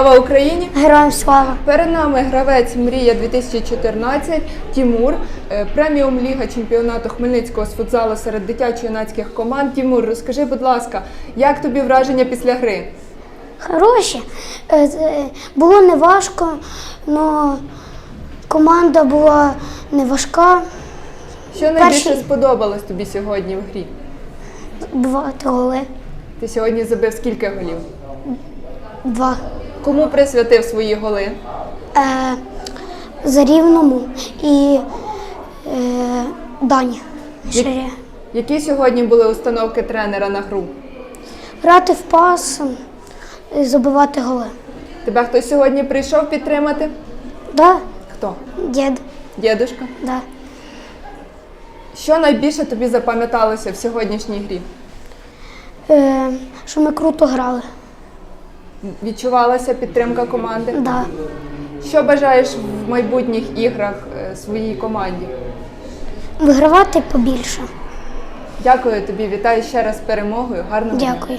Слава Україні! Героям слава! Перед нами гравець Мрія 2014 Тімур, е, преміум Ліга чемпіонату Хмельницького з футзалу серед дитячо-юнацьких команд. Тімур, розкажи, будь ласка, як тобі враження після гри? Хороші. Е, е, Було не важко, але команда була не важка. Що найбільше Перший- сподобалось тобі сьогодні в грі? Бувати голи. Ти сьогодні забив скільки голів? Два. Кому присвятив свої голи? Е, за рівному і е, Дані. Ширя. Які сьогодні були установки тренера на гру? Грати в пас, е, забивати голи. Тебе хтось сьогодні прийшов підтримати? Да, Хто? дід, Дідушка? да. Що найбільше тобі запам'яталося в сьогоднішній грі? Е, що ми круто грали. Відчувалася підтримка команди? Да. Що бажаєш в майбутніх іграх е, своїй команді? Вигравати побільше. Дякую тобі, вітаю ще раз з перемогою. Гарного дня. Дякую.